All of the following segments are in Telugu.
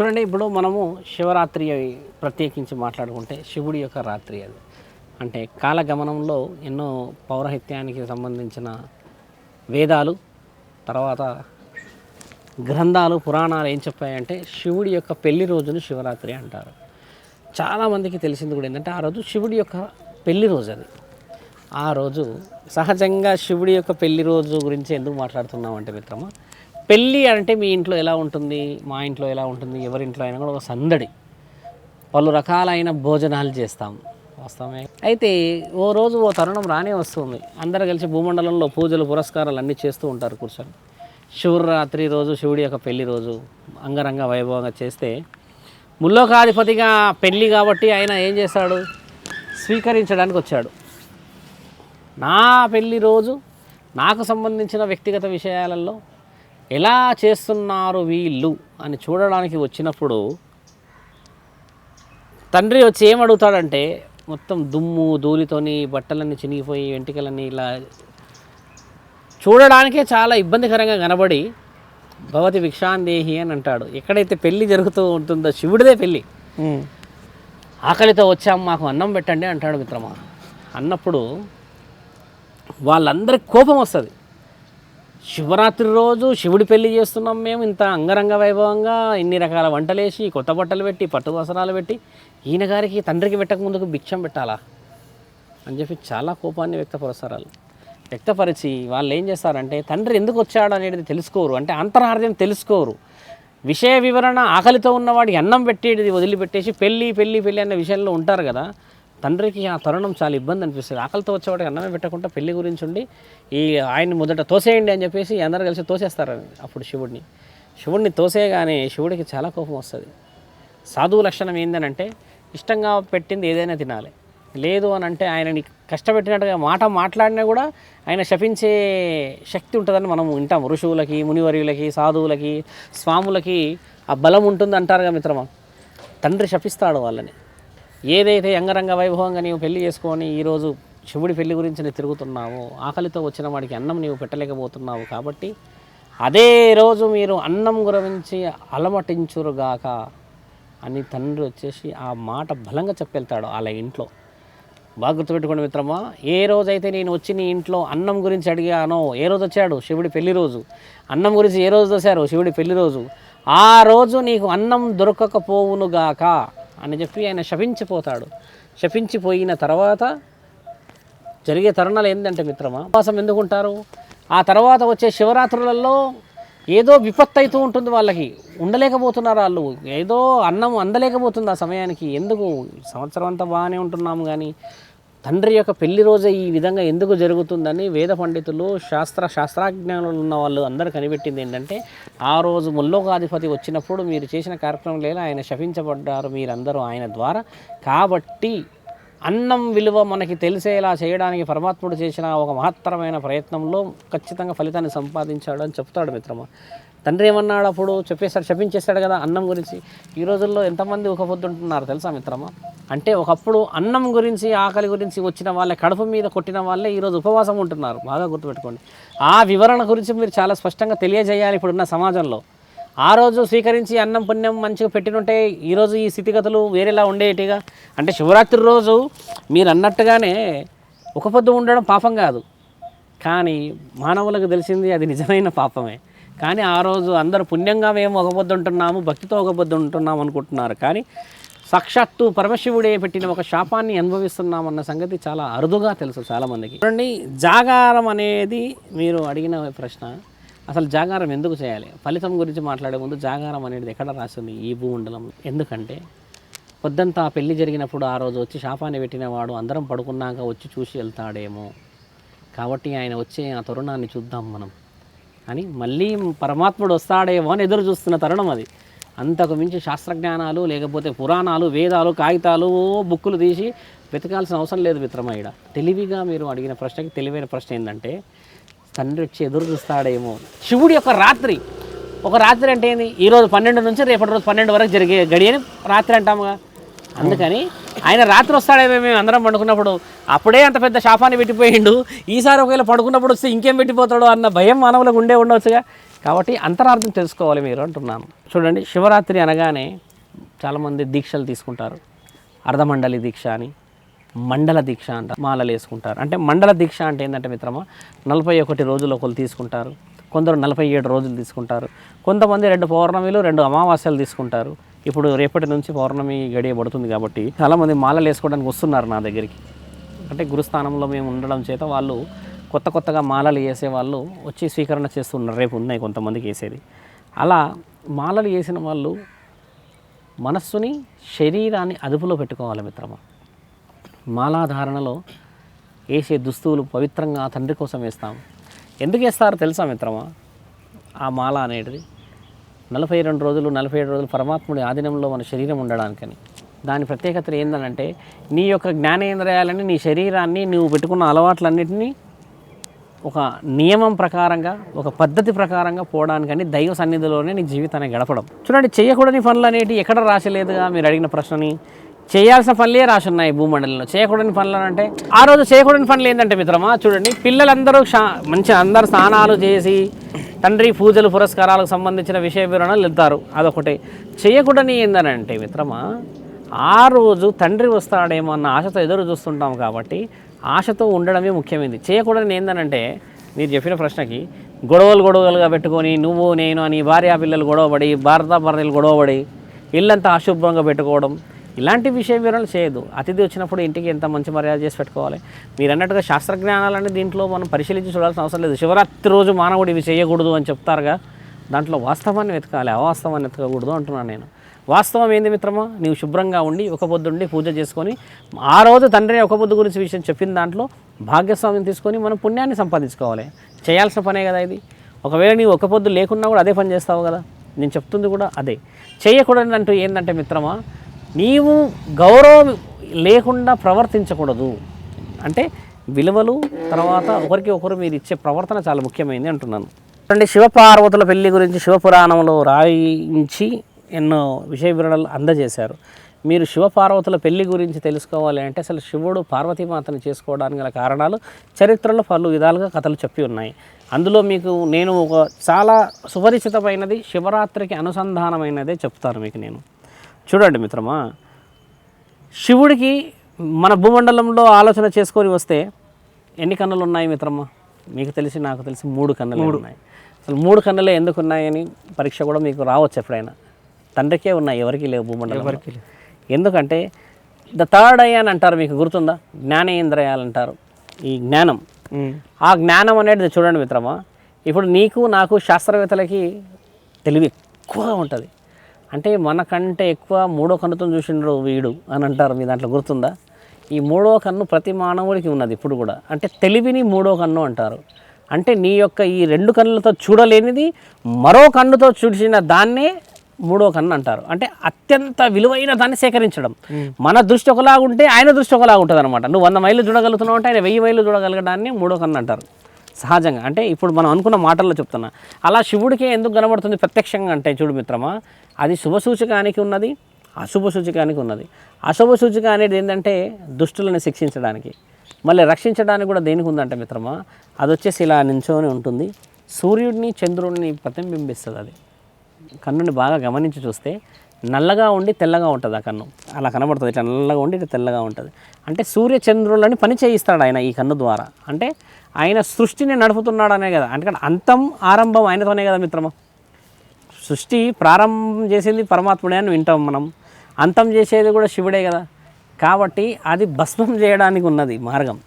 చూడండి ఇప్పుడు మనము శివరాత్రి ప్రత్యేకించి మాట్లాడుకుంటే శివుడి యొక్క రాత్రి అది. అంటే కాలగమనంలో ఎన్నో పౌరహిత్యానికి సంబంధించిన వేదాలు తర్వాత గ్రంథాలు పురాణాలు ఏం చెప్పాయంటే శివుడి యొక్క పెళ్ళి రోజును శివరాత్రి అంటారు. చాలామందికి తెలిసింది కూడా ఏంటంటే ఆ రోజు శివుడి యొక్క పెళ్ళి రోజు అది. ఆ రోజు సహజంగా శివుడి యొక్క పెళ్ళి రోజు గురించి ఎందుకు మాట్లాడుతున్నామంటే మిత్రమా పెళ్ళి అంటే మీ ఇంట్లో ఎలా ఉంటుంది? మా ఇంట్లో ఎలా ఉంటుంది? ఎవరింట్లో అయినా కూడా ఒక సందడి. పలు రకాలైన భోజనాలు చేస్తాం. వాస్తవమే. అయితే ఓ రోజు ఓ తరుణం రానే వస్తుంది. అందరు కలిసి భూమండలంలో పూజలు పురస్కారాలు అన్నీ చేస్తూ ఉంటారు కూర్చొని. శివరాత్రి రోజు శివుడి యొక్క పెళ్ళి రోజు అంగరంగ వైభవంగా చేస్తే ముల్లోకాధిపతిగా పెళ్ళి కాబట్టి ఆయన ఏం చేశాడు? స్వీకరించడానికి వచ్చాడు. నా పెళ్ళి రోజు నాకు సంబంధించిన వ్యక్తిగత విషయాలలో ఎలా చేస్తున్నారు వీళ్ళు అని చూడడానికి వచ్చినప్పుడు తండ్రి వచ్చి ఏం అడుగుతాడంటే మొత్తం దుమ్ము ధూళితోని బట్టలన్నీ చినిగిపోయి వెంట్రుకలన్నీ ఇలా చూడడానికే చాలా ఇబ్బందికరంగా కనబడి భవతి భిక్షాందేహి అని అంటాడు. ఎక్కడైతే పెళ్ళి జరుగుతూ ఉంటుందో శివుడిదే పెళ్ళి ఆకలితో వచ్చాం మాకు అన్నం పెట్టండి అంటాడు మిత్రమా. అన్నప్పుడు వాళ్ళందరికి కోపం వస్తుంది. శివరాత్రి రోజు శివుడి పెళ్ళి చేస్తున్నాం మేము. ఇంత అంగరంగ వైభవంగా ఇన్ని రకాల వంటలేసి కొత్త బట్టలు పెట్టి పట్టు వస్త్రాలు పెట్టి ఈయన గారికి తండ్రికి పెట్టక ముందుకు భిక్షం పెట్టాలా? అని చెప్పి చాలా కోపాన్ని వ్యక్తపరుస్తారు వాళ్ళు. వ్యక్తపరిచి వాళ్ళు ఏం చేస్తారంటే తండ్రి ఎందుకు వచ్చాడు అనేది తెలుసుకోరు. అంటే అంతరార్థం తెలుసుకోరు. విషయ వివరణ ఆకలితో ఉన్నవాడికి అన్నం పెట్టేది వదిలిపెట్టేసి పెళ్ళి పెళ్ళి పెళ్ళి అనే విషయంలో ఉంటారు కదా. తండ్రికి ఆ తరుణం చాలా ఇబ్బంది అనిపిస్తుంది. ఆకలితో వచ్చేవాడికి అన్నమే పెట్టకుండా పెళ్ళి గురించి ఉండి ఈ ఆయన్ని మొదట తోసేయండి అని చెప్పేసి అందరూ కలిసి తోసేస్తారు అప్పుడు శివుడిని. శివుడిని తోసేయగానే శివుడికి చాలా కోపం వస్తుంది. సాధువు లక్షణం ఏంటనంటే ఇష్టంగా పెట్టింది ఏదైనా తినాలి. లేదు అని అంటే ఆయనని కష్టపెట్టినట్టుగా మాట మాట్లాడినా కూడా ఆయన శపించే శక్తి ఉంటుందని మనం వింటాం ఋషువులకి మునివర్యులకి సాధువులకి స్వాములకి ఆ బలం ఉంటుంది అంటారుగా మిత్రమా? తండ్రి శపిస్తాడు వాళ్ళని. ఏదైతే అంగరంగ వైభవంగా నీవు పెళ్ళి చేసుకొని ఈరోజు శివుడి పెళ్ళి గురించి నేను తిరుగుతున్నావో ఆకలితో వచ్చిన వాడికి అన్నం నీవు పెట్టలేకపోతున్నావు కాబట్టి అదే రోజు మీరు అన్నం గురించి అలమటించురుగాక అని తండ్రి వచ్చేసి ఆ మాట బలంగా చెప్పెళ్తాడు వాళ్ళ ఇంట్లో. బాగా గుర్తుపెట్టుకోండి మిత్రమా ఏ రోజైతే నేను వచ్చి నీ ఇంట్లో అన్నం గురించి అడిగానో ఏ రోజు వచ్చాడు? శివుడి పెళ్ళి రోజు. అన్నం గురించి ఏ రోజు వచ్చారు శివుడి పెళ్ళి రోజు. ఆ రోజు నీకు అన్నం దొరకకపోవునుగాక అని చెప్పి ఆయన శపించిపోతాడు. శపించిపోయిన తర్వాత జరిగే తరుణాలు ఏంటంటే మిత్రమా ఉపవాసం ఎందుకు ఉంటారు? ఆ తర్వాత వచ్చే శివరాత్రులలో ఏదో విపత్తు అవుతూ ఉంటుంది వాళ్ళకి. ఉండలేకపోతున్నారు వాళ్ళు? ఏదో అన్నం అందలేకపోతుంది ఆ సమయానికి. ఎందుకు? సంవత్సరం అంతా బాగానే ఉంటున్నాము కానీ తండ్రి యొక్క పెళ్ళి రోజే ఈ విధంగా ఎందుకు జరుగుతుందని వేద పండితులు శాస్త్ర శాస్త్రజ్ఞానులు ఉన్న వాళ్ళు అందరూ కనిపెట్టింది ఏంటంటే ఆ రోజు ముల్లోకాధిపతి వచ్చినప్పుడు మీరు చేసిన కార్యక్రమం లేదా ఆయన శపించబడ్డారు మీరందరూ ఆయన ద్వారా. కాబట్టి అన్నం విలువ మనకి తెలిసేలా చేయడానికి పరమాత్ముడు చేసిన ఒక మహత్తరమైన ప్రయత్నంలో ఖచ్చితంగా ఫలితాన్ని సంపాదించాడు అని చెప్తాడు మిత్రమా. తండ్రి ఏమన్నాడు అప్పుడు? చెప్పేస్తాడు చెప్పించేస్తాడు కదా అన్నం గురించి. ఈ రోజుల్లో ఎంతమంది ఒక పొద్దుంటున్నారు తెలుసా మిత్రమా? అంటే ఒకప్పుడు అన్నం గురించి ఆకలి గురించి వచ్చిన వాళ్ళే కడుపు మీద కొట్టిన వాళ్ళే ఈరోజు ఉపవాసం ఉంటున్నారు. బాగా గుర్తుపెట్టుకోండి. ఆ వివరణ గురించి మీరు చాలా స్పష్టంగా తెలియజేయాలి ఇప్పుడున్న సమాజంలో. ఆ రోజు స్వీకరించి అన్నం పుణ్యం మంచిగా పెట్టినుంటే ఈరోజు ఈ స్థితిగతులు వేరేలా ఉండేటిగా? అంటే శివరాత్రి రోజు మీరు అన్నట్టుగానే ఒక పొద్దు ఉండడం పాపం కాదు. కానీ మానవులకు తెలిసింది అది నిజమైన పాపమే. కానీ ఆ రోజు అందరూ పుణ్యంగా మేము ఒక పొద్దు ఉంటున్నాము భక్తితో ఒక పొద్దు ఉంటున్నాము అనుకుంటున్నారు. కానీ సాక్షాత్తు పరమశివుడే పెట్టిన ఒక శాపాన్ని అనుభవిస్తున్నామన్న సంగతి చాలా అరుదుగా తెలుసు చాలామందికి. చూడండి జాగారం అనేది మీరు అడిగిన ప్రశ్న. అసలు జాగారం ఎందుకు చేయాలి? ఫలితం గురించి మాట్లాడే ముందు జాగారం అనేది ఎక్కడ రాసింది ఈ భూమండలం? ఎందుకంటే పొద్దంతా పెళ్ళి జరిగినప్పుడు ఆ రోజు వచ్చి శాపాన్ని పెట్టినవాడు అందరం పడుకున్నాక వచ్చి చూసి వెళ్తాడేమో. కాబట్టి ఆయన వచ్చే ఆ తరుణాన్ని చూద్దాం మనం. అని మళ్ళీ పరమాత్ముడు వస్తాడేమో అని ఎదురు చూస్తున్న తరుణం అది. అంతకు మించి శాస్త్రజ్ఞానాలు లేకపోతే పురాణాలు వేదాలు కాగితాలు బుక్కులు తీసి వెతకాల్సిన అవసరం లేదు మిత్రమా ఈడ తెలివిగా మీరు అడిగిన ప్రశ్నకి తెలివైన ప్రశ్న ఏంటంటే తండ్రి వచ్చి ఎదురు చూస్తాడేమో. శివుడి యొక్క రాత్రి. ఒక రాత్రి అంటే ఏంది? ఈరోజు పన్నెండు నుంచి రేపటి రోజు పన్నెండు వరకు జరిగే గడియని రాత్రి అంటాముగా అందుకని ఆయన రాత్రి వస్తాడేమో మేము అందరం పండుకున్నప్పుడు. అప్పుడే అంత పెద్ద శాపాన్ని పెట్టిపోయిండు. ఈసారి ఒకవేళ పడుకున్నప్పుడు వస్తే ఇంకేం పెట్టిపోతాడో అన్న భయం మానవులకు ఉండే ఉండవచ్చుగా కాబట్టి అంతరార్థం తెలుసుకోవాలి మీరు అంటున్నాను. చూడండి శివరాత్రి అనగానే చాలామంది దీక్షలు తీసుకుంటారు. అర్ధమండలి దీక్ష అని. మండల దీక్ష అంట మాలలు వేసుకుంటారు. అంటే మండల దీక్ష అంటే ఏంటంటే మిత్రమా నలభై ఒకటి రోజులు ఒకరు తీసుకుంటారు. కొందరు నలభై ఏడు రోజులు తీసుకుంటారు. కొంతమంది రెండు పౌర్ణమిలు రెండు అమావాస్యలు తీసుకుంటారు. ఇప్పుడు రేపటి నుంచి పౌర్ణమి గడియ పడుతుంది కాబట్టి చాలామంది మాలలు వేసుకోవడానికి వస్తున్నారు నా దగ్గరికి. అంటే గురుస్థానంలో మేము ఉండడం చేత వాళ్ళు కొత్త కొత్తగా మాలలు వేసే వాళ్ళు వచ్చి స్వీకరణ చేస్తున్నారు. రేపు ఉన్నాయి కొంతమందికి వేసేది. అలా మాలలు వేసిన వాళ్ళు మనస్సుని శరీరాన్ని అదుపులో పెట్టుకోవాలి మిత్రమా. మాలాధారణలో వేసే దుస్తువులు పవిత్రంగా ఆ తండ్రి కోసం వేస్తాం. ఎందుకు వేస్తారో తెలుసా మిత్రమా? ఆ మాల అనేది నలభై రెండు రోజులు నలభై ఏడు రోజులు పరమాత్ముడి ఆధీనంలో మన శరీరం ఉండడానికని. దాని ప్రత్యేకత ఏంటంటే నీ యొక్క జ్ఞానేంద్రియాలని నీ శరీరాన్ని నువ్వు పెట్టుకున్న అలవాట్లన్నింటినీ ఒక నియమం ప్రకారంగా ఒక పద్ధతి ప్రకారంగా పోవడానికని దైవ సన్నిధిలోనే నీ జీవితాన్ని గడపడం. చూడండి చేయకూడని పనులు అనేవి ఎక్కడ రాసలేదుగా మీరు అడిగిన ప్రశ్నని. చేయాల్సిన పనులే రాసి ఉన్నాయి భూమండలంలో. చేయకూడని పనులు అంటే ఆ రోజు చేయకూడని పనులు ఏంటంటే మిత్రమా చూడండి పిల్లలందరూ మంచి అందరు స్నానాలు చేసి తండ్రి పూజలు పురస్కారాలకు సంబంధించిన విషయ వివరణలు వెళ్తారు అదొకటి. చేయకూడని ఏందనంటే మిత్రమా ఆ రోజు తండ్రి వస్తాడేమో అన్న ఆశతో ఎదురు చూస్తుంటాం కాబట్టి ఆశతో ఉండడమే ముఖ్యమైనది. చేయకూడని ఏందనంటే మీరు చెప్పిన ప్రశ్నకి గొడవలు గొడవలుగా పెట్టుకొని నువ్వు నేను అని భార్యా పిల్లలు గొడవపడి భారత భార్యలు గొడవపడి ఇల్లంతా అశుభ్రంగా పెట్టుకోవడం ఇలాంటి విషయ వివరణ చేయదు. అతిథి వచ్చినప్పుడు ఇంటికి ఎంత మంచి మర్యాద చేసి పెట్టుకోవాలి. మీరు అన్నట్టుగా శాస్త్రజ్ఞానాలని దీంట్లో మనం పరిశీలించి చూడాల్సిన అవసరం లేదు. శివరాత్రి రోజు మానవుడు ఇవి చేయకూడదు అని చెప్తారుగా. దాంట్లో వాస్తవాన్ని వెతకాలి. అవాస్తవాన్ని వెతకకూడదు అంటున్నాను నేను. వాస్తవం ఏంది మిత్రమా? నీవు శుభ్రంగా ఉండి ఒక పొద్దుండి పూజ చేసుకొని ఆ రోజు తండ్రి ఒక పొద్దు గురించి విషయం చెప్పిన దాంట్లో భాగ్యస్వామ్యం తీసుకొని మనం పుణ్యాన్ని సంపాదించుకోవాలి. చేయాల్సిన పనే కదా ఇది. ఒకవేళ నీవు ఒక పొద్దు లేకున్నా కూడా అదే పని చేస్తావు కదా? నేను చెప్తుంది కూడా అదే. చేయకూడదు అంటూ ఏంటంటే మిత్రమా నీవు గౌరవం లేకుండా ప్రవర్తించకూడదు. అంటే విలువలు తర్వాత ఒకరికి ఒకరు మీరు ఇచ్చే ప్రవర్తన చాలా ముఖ్యమైనది అంటున్నాను. అంటే శివపార్వతుల పెళ్ళి గురించి శివపురాణంలో రాయించి ఎన్నో విషయ వివరణలు అందజేశారు. మీరు శివపార్వతుల పెళ్ళి గురించి తెలుసుకోవాలి అంటే అసలు శివుడు పార్వతీమాతను చేసుకోవడానికి గల కారణాలు చరిత్రలో పలు విధాలుగా కథలు చెప్పి ఉన్నాయి. అందులో మీకు నేను ఒక చాలా సుపరిచితమైనది శివరాత్రికి అనుసంధానమైనదే చెప్తాను మీకు నేను. చూడండి మిత్రమా శివుడికి మన భూమండలంలో ఆలోచన చేసుకొని వస్తే ఎన్ని కన్నులు ఉన్నాయి మిత్రమా? మీకు తెలిసి నాకు తెలిసి మూడు కన్నులు ఉన్నాయి. అసలు మూడు కన్నులే ఎందుకు ఉన్నాయని పరీక్ష కూడా మీకు రావచ్చు ఎప్పుడైనా. తండ్రికే ఉన్నాయి ఎవరికి లేవు భూమండలం ఎవరికి ఎందుకంటే ద థర్డ్ ఐ అని అంటారు మీకు గుర్తుందా? జ్ఞానేంద్రియాలు అంటారు ఈ జ్ఞానం. ఆ జ్ఞానం అనేది చూడండి మిత్రమా ఇప్పుడు నీకు నాకు శాస్త్రవేత్తలకి తెలివి ఎక్కువగా ఉంటుంది. అంటే మనకంటే ఎక్కువ మూడో కన్నుతో చూసిండ్రు వీడు అని అంటారు మీ దాంట్లో గుర్తుందా? ఈ మూడో కన్ను ప్రతి మానవుడికి ఉన్నది ఇప్పుడు కూడా. అంటే తెలివిని మూడో కన్ను అంటారు. అంటే నీ యొక్క ఈ రెండు కన్నులతో చూడలేనిది మరో కన్నుతో చూసిన దాన్నే మూడో కన్ను అంటారు. అంటే అత్యంత విలువైన దాన్ని సేకరించడం. మన దృష్టి ఒకలాగా ఉంటే ఆయన దృష్టి ఒకలాగా ఉంటుంది అనమాట నువ్వు వంద మైళ్ళు చూడగలుగుతున్నావు అంటే ఆయన వెయ్యి మైళ్ళు చూడగలగడాన్ని మూడో కన్ను అంటారు. సహజంగా. అంటే ఇప్పుడు మనం అనుకున్న మాటల్లో చెప్తున్నా. అలా శివుడికి ఎందుకు కనబడుతుంది ప్రత్యక్షంగా అంటే చూడు మిత్రమా అది శుభ సూచకానికి ఉన్నది అశుభ సూచకానికి ఉన్నది. అశుభ సూచిక అనేది ఏంటంటే దుష్టులను శిక్షించడానికి. మళ్ళీ రక్షించడానికి కూడా దేనికి ఉందంటే మిత్రమా అది వచ్చేసి ఇలా నించోని ఉంటుంది. సూర్యుడిని చంద్రుడిని ప్రతిబింబిస్తుంది అది. కన్నుని బాగా గమనించి చూస్తే నల్లగా ఉండి తెల్లగా ఉంటుంది ఆ కన్ను. అలా కనబడుతుంది ఇట్లా నల్లగా ఉండి ఇట్లా తెల్లగా ఉంటుంది. అంటే సూర్య చంద్రులని పని చేయిస్తాడు ఆయన ఈ కన్ను ద్వారా. అంటే ఆయన సృష్టిని నడుపుతున్నాడనే కదా. అంటే అంతం ఆరంభం ఆయనతోనే కదా మిత్రమా? సృష్టి ప్రారంభం చేసింది పరమాత్ముడే అని వింటాం మనం. అంతం చేసేది కూడా శివుడే కదా. కాబట్టి అది భస్మం చేయడానికి ఉన్నది మార్గం.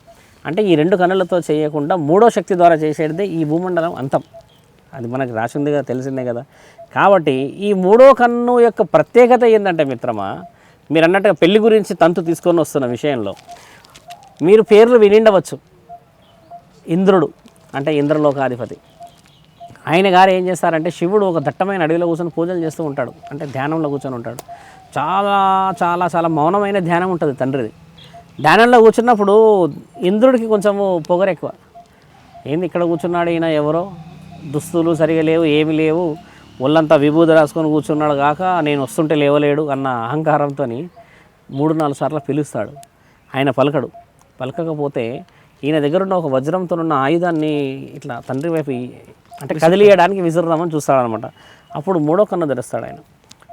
అంటే ఈ రెండు కన్నులతో చేయకుండా మూడో శక్తి ద్వారా చేసేదే ఈ భూమండలం అంతం. అది మనకు రాసింది కదా తెలిసిందే కదా. కాబట్టి ఈ మూడో కన్ను యొక్క ప్రత్యేకత ఏంటంటే మిత్రమా మీరు అన్నట్టుగా పెళ్ళి గురించి తంతు తీసుకొని వస్తున్న విషయంలో మీరు పేర్లు వినిండవచ్చు. ఇంద్రుడు అంటే ఇంద్రలోకాధిపతి. ఆయన గారు ఏం చేస్తారంటే శివుడు ఒక దట్టమైన అడవిలో కూర్చొని పూజలు చేస్తూ ఉంటాడు. అంటే ధ్యానంలో కూర్చొని ఉంటాడు. చాలా చాలా చాలా మౌనమైన ధ్యానం ఉంటుంది తండ్రిది. ధ్యానంలో కూర్చున్నప్పుడు ఇంద్రుడికి కొంచెము పొగరు ఎక్కువ ఏంది ఇక్కడ కూర్చున్నాడు ఈయన ఎవరో? దుస్తులు సరిగా లేవు ఏమి లేవు. ఒళ్ళంతా విభూతి రాసుకొని కూర్చున్నాడు కాక నేను వస్తుంటే లేవలేడు అన్న అహంకారంతో మూడు నాలుగు సార్లు పిలుస్తాడు. ఆయన పలకడు. పలకకపోతే ఈయన దగ్గర ఉన్న ఒక వజ్రంతో ఉన్న ఆయుధాన్ని ఇట్లా తండ్రి వైపు అంటే కదిలియడానికి విసురుదామని చూస్తాడనమాట అప్పుడు మూడో కన్ను తెరుస్తాడు ఆయన.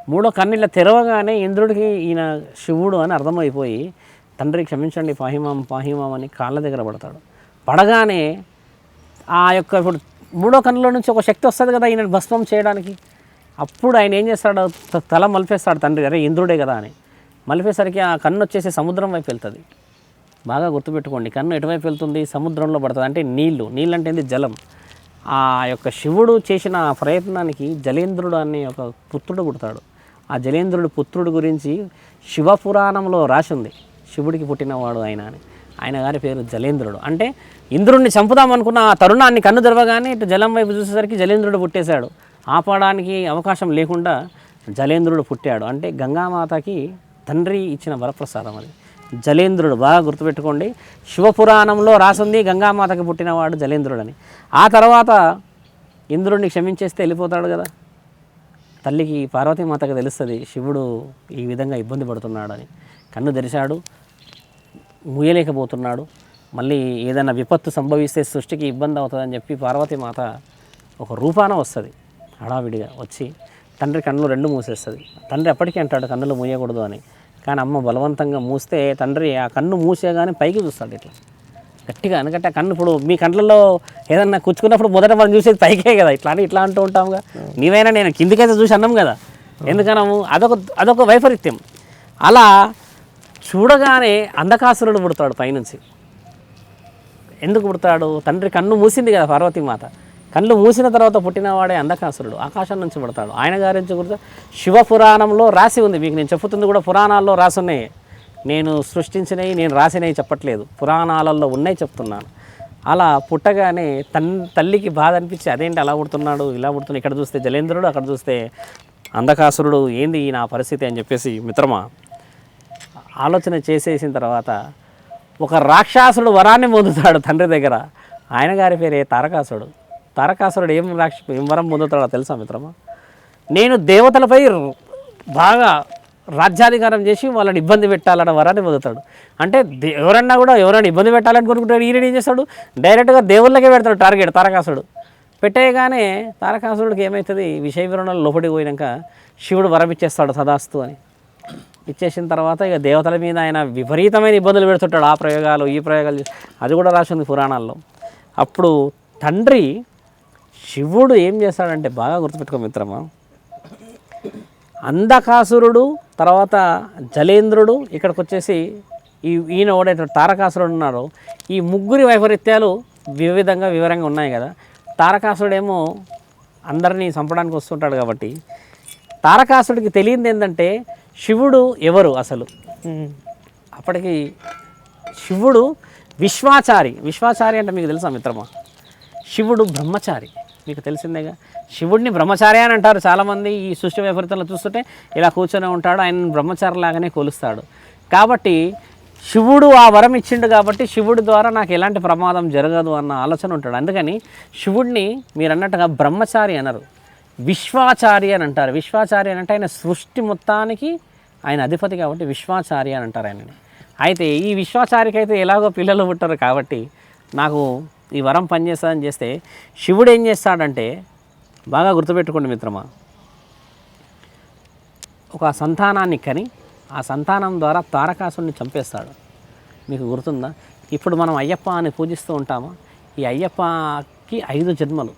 మూడో కన్ను ఇలా తెరవగానే ఇంద్రుడికి ఈయన శివుడు అని అర్థమైపోయి తండ్రి క్షమించండి పాహిమాం పాహిమాం అని కాళ్ళ దగ్గర పడతాడు. పడగానే ఆ యొక్క ఇప్పుడు మూడో కన్నులో నుంచి ఒక శక్తి వస్తుంది కదా ఈయన భస్మం చేయడానికి. అప్పుడు ఆయన ఏం చేస్తాడు? తల మలిపేస్తాడు తండ్రి అరే ఇంద్రుడే కదా అని. మలిపేసరికి ఆ కన్ను వచ్చేసి సముద్రం వైపు వెళ్తుంది. బాగా గుర్తుపెట్టుకోండి కన్ను ఎటువైపు వెళ్తుంది? సముద్రంలో పడుతుంది. అంటే నీళ్ళు. నీళ్ళు అంటే ఏంది? జలం. ఆ యొక్క శివుడు చేసిన ప్రయత్నానికి జలేంద్రుడు అనే ఒక పుత్రుడు పుడతాడు. ఆ జలేంద్రుడు పుత్రుడు గురించి శివపురాణంలో రాసి ఉంది శివుడికి పుట్టినవాడు ఆయన అని. ఆయన గారి పేరు జలేంద్రుడు. అంటే ఇంద్రుడిని చంపుదామనుకున్న ఆ తరుణాన్ని కన్ను తెరవగానే ఇటు జలం వైపు చూసేసరికి జలేంద్రుడు పుట్టేశాడు. ఆపడానికి అవకాశం లేకుండా జలేంద్రుడు పుట్టాడు. అంటే గంగామాతకి తండ్రి ఇచ్చిన వరప్రసాదం అది. జలేంద్రుడు బాగా గుర్తుపెట్టుకోండి. శివపురాణంలో రాసుంది గంగామాతకి పుట్టినవాడు జలేంద్రుడు అని ఆ తర్వాత ఇంద్రుడిని క్షమించేస్తే వెళ్ళిపోతాడు కదా. తల్లికి పార్వతీమాతకు తెలుస్తుంది శివుడు ఈ విధంగా ఇబ్బంది పడుతున్నాడని. కన్ను తెరిచాడు. ముయ్యలేకపోతున్నాడు. మళ్ళీ ఏదైనా విపత్తు సంభవిస్తే సృష్టికి ఇబ్బంది అవుతుందని చెప్పి పార్వతీమాత ఒక రూపాన వస్తుంది. హడావిడిగా వచ్చి తండ్రి కన్నులు రెండు మూసేస్తుంది. తండ్రి అప్పటికీ అంటాడు కన్నులు మూయకూడదు అని. కానీ అమ్మ బలవంతంగా మూస్తే తండ్రి ఆ కన్ను మూసేగానే పైకి చూస్తాడు ఇట్లా. గట్టిగా ఎందుకంటే ఆ కన్ను ఇప్పుడు మీ కండ్లలో ఏదన్నా కూర్చుకున్నప్పుడు మొదట మనం చూసేది పైకే కదా. ఇట్లా అని ఇట్లా అంటూ ఉంటాముగా. నీవైనా నేను కిందికైతే చూసి అన్నాం కదా. ఎందుకనము? అదొక అదొక వైపరీత్యం. అలా చూడగానే అంధకాసురుడు పుడతాడు పైనుంచి. ఎందుకు పుడతాడు? తండ్రి కన్ను మూసింది కదా పార్వతీమాత. కళ్ళు మూసిన తర్వాత పుట్టినవాడే అంధకాసురుడు. ఆకాశం నుంచి పుడతాడు. ఆయన గారి నుంచి శివ శివపురాణంలో రాసి ఉంది. మీకు నేను చెప్పుతుంది కూడా పురాణాల్లో రాసి ఉన్నాయి నేను సృష్టించినవి నేను రాసినవి చెప్పట్లేదు. పురాణాలలో ఉన్నాయి చెప్తున్నాను. అలా పుట్టగానే తన్ తల్లికి బాధ అనిపించి అదేంటి అలా పుడుతున్నాడు ఇలా పుడుతున్నాడు? ఇక్కడ చూస్తే జలేంద్రుడు అక్కడ చూస్తే అంధకాసురుడు. ఏంది నా పరిస్థితి అని చెప్పేసి మిత్రమా? ఆలోచన చేసేసిన తర్వాత ఒక రాక్షసుడు వరాన్ని పొందుతాడు తండ్రి దగ్గర. ఆయన గారి పేరే తారకాసుడు. తారకాసురుడు ఏం రాక్ష ఏం వరం పొందుతాడో తెలుసా మిత్రమా? నేను దేవతలపై బాగా రాజ్యాధికారం చేసి వాళ్ళని ఇబ్బంది పెట్టాలన్న వరాన్ని పొందుతాడు. అంటే దే- ఎవరన్నా కూడా ఎవరైనా ఇబ్బంది పెట్టాలని కోరుకుంటాడు ఈయన ఏం చేస్తాడు? డైరెక్ట్గా దేవుళ్ళకే పెడతాడు టార్గెట్ తారకాసుడు. పెట్టేయగానే తారకాసురుడికి ఏమవుతుంది విషయ వివరణలు లోపలికి పోయినాక శివుడు వరం ఇచ్చేస్తాడు సదాస్తు అని. ఇచ్చేసిన తర్వాత ఇక దేవతల మీద ఆయన విపరీతమైన ఇబ్బందులు పెడుతుంటాడు ఆ ప్రయోగాలు ఈ ప్రయోగాలు అది కూడా రాసి ఉంది పురాణాల్లో. అప్పుడు తండ్రి శివుడు ఏం చేస్తాడంటే బాగా గుర్తుపెట్టుకో మిత్రమా. అంధకాసురుడు తర్వాత జలేంద్రుడు ఇక్కడికి వచ్చేసి ఈ ఈయన ఓడైతే తారకాసురుడు ఉన్నారు ఈ ముగ్గురి వైపరీత్యాలు వివిధంగా వివరంగా ఉన్నాయి కదా. తారకాసురుడేమో అందరినీ చంపడానికి వస్తుంటాడు కాబట్టి. తారకాసుడికి తెలియంది ఏంటంటే శివుడు ఎవరు అసలు? అప్పటికి శివుడు విశ్వాచారి. విశ్వాచారి అంటే మీకు తెలుసా మిత్రమా? శివుడు బ్రహ్మచారి. మీకు తెలిసిందేగా? శివుడిని బ్రహ్మచారి అని అంటారు చాలామంది ఈ సృష్టి వైపరీతంలో చూస్తుంటే ఇలా కూర్చొని ఉంటాడు ఆయన బ్రహ్మచారి లాగానే కొలుస్తాడు. కాబట్టి శివుడు ఆ వరం ఇచ్చిండు కాబట్టి శివుడి ద్వారా నాకు ఎలాంటి ప్రమాదం జరగదు అన్న ఆలోచన ఉంటాడు. అందుకని శివుడిని మీరు అన్నట్టుగా బ్రహ్మచారి అనరు. విశ్వాచారి అని అంటారు. విశ్వాచారి అని అంటే ఆయన సృష్టి మొత్తానికి ఆయన అధిపతి కాబట్టి విశ్వాచారి అని అంటారు ఆయనని. అయితే ఈ విశ్వాచారికి అయితే ఎలాగో పిల్లలు పుట్టారు కాబట్టి నాకు ఈ వరం పనిచేస్తుందని చేస్తే శివుడు ఏం చేస్తాడంటే బాగా గుర్తుపెట్టుకోండి మిత్రమా. ఒక సంతానాన్ని కని ఆ సంతానం ద్వారా తారకాసుని చంపేస్తాడు. మీకు గుర్తుందా? ఇప్పుడు మనం అయ్యప్ప అని పూజిస్తూ ఉంటామా? ఈ అయ్యప్పకి ఐదు జన్మలు.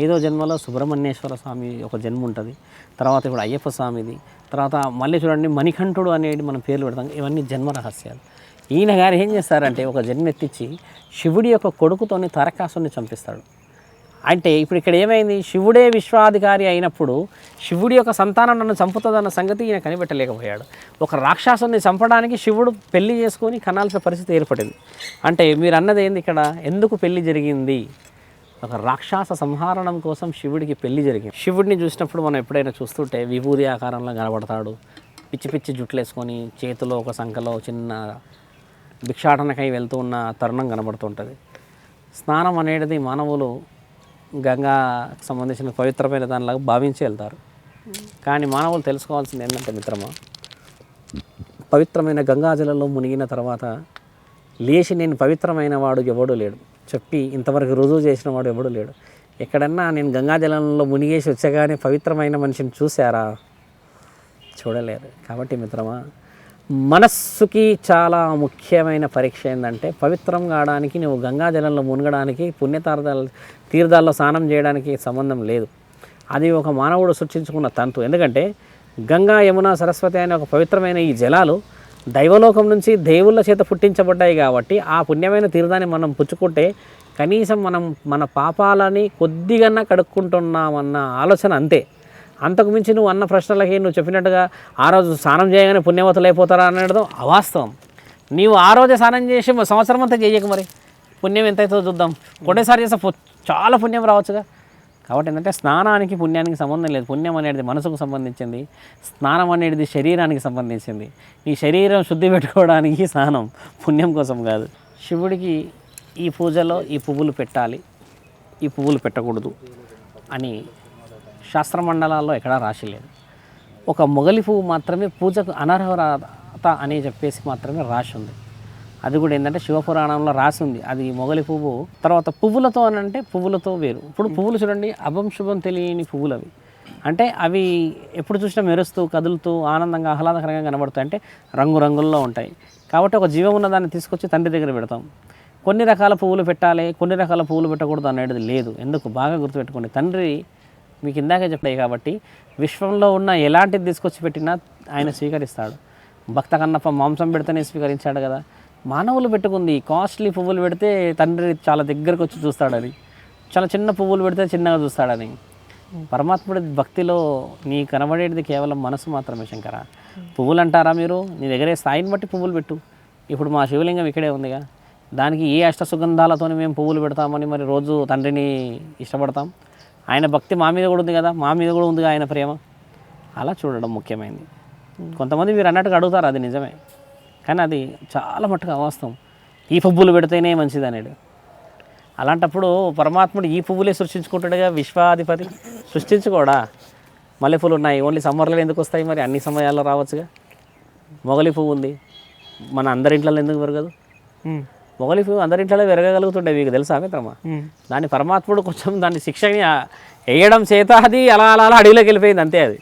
ఐదో జన్మలో సుబ్రహ్మణ్యేశ్వర స్వామి ఒక జన్మ ఉంటుంది తర్వాత ఇప్పుడు అయ్యప్ప స్వామిది. తర్వాత మళ్ళీ చూడండి మణికంఠుడు అనేది మనం పేర్లు పెడతాం. ఇవన్నీ జన్మ రహస్యాలు. ఈయన గారు ఏం చేస్తారంటే ఒక జన్మెత్తిచ్చి శివుడి యొక్క కొడుకుతోని తారకాసుని చంపిస్తాడు. అంటే ఇప్పుడు ఇక్కడ ఏమైంది? శివుడే విశ్వాధికారి అయినప్పుడు శివుడి యొక్క సంతానం నన్ను చంపుతుందన్న సంగతి ఈయన కనిపెట్టలేకపోయాడు. ఒక రాక్షసుని చంపడానికి శివుడు పెళ్ళి చేసుకొని కనాల్సిన పరిస్థితి ఏర్పడింది. అంటే మీరు అన్నది ఏంది ఇక్కడ? ఎందుకు పెళ్ళి జరిగింది? ఒక రాక్షస సంహారణం కోసం శివుడికి పెళ్ళి జరిగింది. శివుడిని చూసినప్పుడు మనం ఎప్పుడైనా చూస్తుంటే విభూది ఆకారంలో కనబడతాడు. పిచ్చి పిచ్చి జుట్లు వేసుకొని చేతిలో ఒక సంఖలో చిన్న భిక్షాటనకై వెళ్తూ ఉన్న తరుణం కనబడుతుంటుంది. స్నానం అనేది మానవులు గంగా సంబంధించిన పవిత్రమైన దానిలాగా భావించి వెళ్తారు. కానీ మానవులు తెలుసుకోవాల్సింది ఏంటంటే మిత్రమా పవిత్రమైన గంగాజలంలో మునిగిన తర్వాత లేచి నేను పవిత్రమైన వాడు ఎవడూ లేడు. చెప్పి ఇంతవరకు రుజువు చేసిన వాడు ఎవడూ లేడు. ఎక్కడన్నా నేను గంగాజలంలో మునిగేసి వచ్చగానే పవిత్రమైన మనిషిని చూసారా చూడలేరు కాబట్టి మిత్రమా మనస్సుకి చాలా ముఖ్యమైన పరీక్ష ఏంటంటే పవిత్రం కావడానికి నువ్వు గంగాజలంలో మునగడానికి పుణ్యతార్థాల తీర్థాల్లో స్నానం చేయడానికి సంబంధం లేదు. అది ఒక మానవుడు సృష్టించుకున్న తంతు. ఎందుకంటే గంగా యమున సరస్వతి అనే ఒక పవిత్రమైన ఈ జలాలు దైవలోకం నుంచి దేవుళ్ళ చేత పుట్టించబడ్డాయి కాబట్టి ఆ పుణ్యమైన తీర్థాన్ని మనం పుచ్చుకుంటే కనీసం మనం మన పాపాలని కొద్దిగా కడుక్కుంటున్నామన్న ఆలోచన అంతే. అంతకు మించి నువ్వు అన్న ప్రశ్నలకి నువ్వు చెప్పినట్టుగా ఆ రోజు స్నానం చేయగానే పుణ్యవతులు అయిపోతారా అనేది అవాస్తవం. నీవు ఆ రోజే స్నానం చేసి సంవత్సరం అంతా చేయక మరి. పుణ్యం ఎంత అవుతుందో చూద్దాం. ఒకటేసారి చేస్తే చాలా పుణ్యం రావచ్చుగా. కాబట్టి ఏంటంటే స్నానానికి పుణ్యానికి సంబంధం లేదు. పుణ్యం అనేది మనసుకు సంబంధించింది. స్నానం అనేది శరీరానికి సంబంధించింది. నీ శరీరం శుద్ధి పెట్టుకోవడానికి స్నానం పుణ్యం కోసం కాదు. శివుడికి ఈ పూజలో ఈ పువ్వులు పెట్టాలి. ఈ పువ్వులు పెట్టకూడదు అని శాస్త్ర మండలాల్లో ఎక్కడా రాసి లేదు. ఒక మొగలి పువ్వు మాత్రమే పూజకు అనర్హత అని చెప్పేసి మాత్రమే రాసి ఉంది. అది కూడా ఏంటంటే శివపురాణంలో రాసి ఉంది. అది మొగలి పువ్వు. తర్వాత పువ్వులతో అని అంటే పువ్వులతో వేరు. ఇప్పుడు పువ్వులు చూడండి అభం శుభం తెలియని పువ్వులు అవి అంటే అవి ఎప్పుడు చూసినా మెరుస్తూ కదులుతూ ఆనందంగా ఆహ్లాదకరంగా కనబడుతాయి. అంటే రంగురంగుల్లో ఉంటాయి. కాబట్టి ఒక జీవం ఉన్న దాన్ని తీసుకొచ్చి తండ్రి దగ్గర పెడతాం. కొన్ని రకాల పువ్వులు పెట్టాలి కొన్ని రకాల పువ్వులు పెట్టకూడదు అనేది లేదు. ఎందుకు? బాగా గుర్తుపెట్టుకోండి. తండ్రి మీకు ఇందాక చెప్పాయి కాబట్టి విశ్వంలో ఉన్న ఎలాంటిది తీసుకొచ్చి పెట్టినా ఆయన స్వీకరిస్తాడు. భక్త కన్నప్ప మాంసం పెడితేనే స్వీకరించాడు కదా. మానవులు పెట్టుకుంది. కాస్ట్లీ పువ్వులు పెడితే తండ్రి చాలా దగ్గరకు వచ్చి చూస్తాడని. చాలా చిన్న పువ్వులు పెడితే చిన్నగా చూస్తాడని. పరమాత్ముడి భక్తిలో నీ కనబడేది కేవలం మనసు మాత్రమే శంకర. పువ్వులు అంటారా మీరు? నీ దగ్గరే స్థాయిని బట్టి పువ్వులు పెట్టు. ఇప్పుడు మా శివలింగం ఇక్కడే ఉందిగా. దానికి ఏ అష్ట సుగంధాలతో మేము పువ్వులు పెడతామని మరి రోజు తండ్రిని ఇష్టపడతాం. ఆయన భక్తి మా మీద కూడా ఉంది కదా. మా మీద కూడా ఉందిగా ఆయన ప్రేమ. అలా చూడడం ముఖ్యమైనది కొంతమంది మీరు అన్నట్టుగా అడుగుతారు అది నిజమే. కానీ అది చాలా మట్టుకు అవాస్తవం. ఈ పువ్వులు పెడితేనే మంచిది అనేది అలాంటప్పుడు పరమాత్ముడు ఈ పువ్వులే సృష్టించుకుంటాడుగా విశ్వాధిపతి సృష్టించుకోడా? మల్లెపూలు ఉన్నాయి ఓన్లీ సమ్మర్లో ఎందుకు వస్తాయి మరి? అన్ని సమయాల్లో రావచ్చుగా. మొగలి పువ్వు ఉంది. మన అందరి ఇంట్లో ఎందుకు పెరగదు? మొగలి పువ్వు అందరి ఇంట్లో పెరగగలుగుతుండే మీకు తెలుసా మిత్రమా. దాన్ని పరమాత్ముడు కొంచెం దాన్ని శిక్షని వేయడం చేత అది అలా అలా అలా అడవిలోకి వెళ్ళిపోయింది అంతే అది.